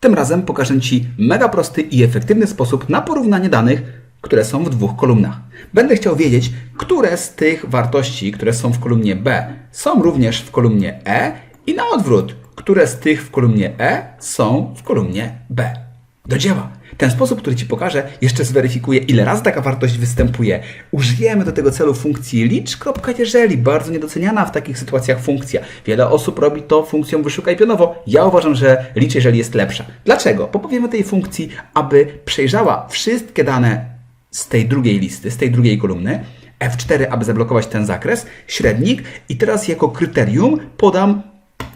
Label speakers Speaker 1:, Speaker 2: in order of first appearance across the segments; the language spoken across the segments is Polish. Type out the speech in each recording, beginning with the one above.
Speaker 1: Tym razem pokażę Ci mega prosty i efektywny sposób na porównanie danych, które są w dwóch kolumnach. Będę chciał wiedzieć, które z tych wartości, które są w kolumnie B, są również w kolumnie E i na odwrót, które z tych w kolumnie E są w kolumnie B. Do dzieła! Ten sposób, który Ci pokażę, jeszcze zweryfikuje, ile razy taka wartość występuje. Użyjemy do tego celu funkcji licz.jeżeli, bardzo niedoceniana w takich sytuacjach funkcja. Wiele osób robi to funkcją wyszukaj pionowo. Ja uważam, że licz jeżeli jest lepsza. Dlaczego? Bo powiemy tej funkcji, aby przejrzała wszystkie dane z tej drugiej listy, z tej drugiej kolumny, F4, aby zablokować ten zakres, średnik i teraz jako kryterium podam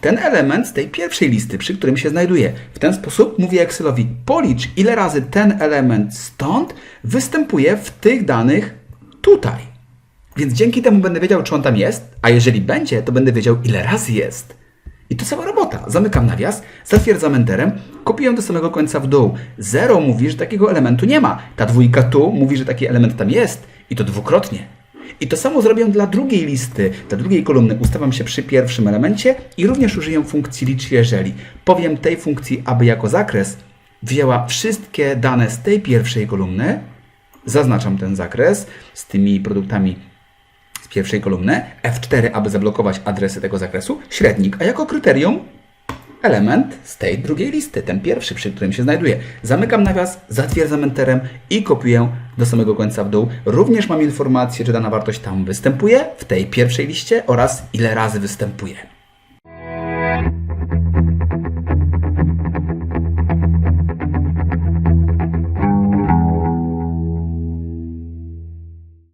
Speaker 1: ten element z tej pierwszej listy, przy którym się znajduje. W ten sposób mówię Excelowi, policz ile razy ten element stąd występuje w tych danych tutaj. Więc dzięki temu będę wiedział, czy on tam jest, a jeżeli będzie, to będę wiedział, ile razy jest. I to cała robota. Zamykam nawias, zatwierdzam enterem, kopiuję do samego końca w dół. Zero mówi, że takiego elementu nie ma. Ta dwójka tu mówi, że taki element tam jest. I to dwukrotnie. I to samo zrobię dla drugiej listy, dla drugiej kolumny. Ustawiam się przy pierwszym elemencie i również użyję funkcji licz jeżeli. Powiem tej funkcji, aby jako zakres wzięła wszystkie dane z tej pierwszej kolumny. Zaznaczam ten zakres z tymi produktami z pierwszej kolumny, F4, aby zablokować adresy tego zakresu, średnik, a jako kryterium element z tej drugiej listy, ten pierwszy, przy którym się znajduje. Zamykam nawias, zatwierdzam enterem i kopiuję do samego końca w dół. Również mam informację, czy dana wartość tam występuje w tej pierwszej liście oraz ile razy występuje.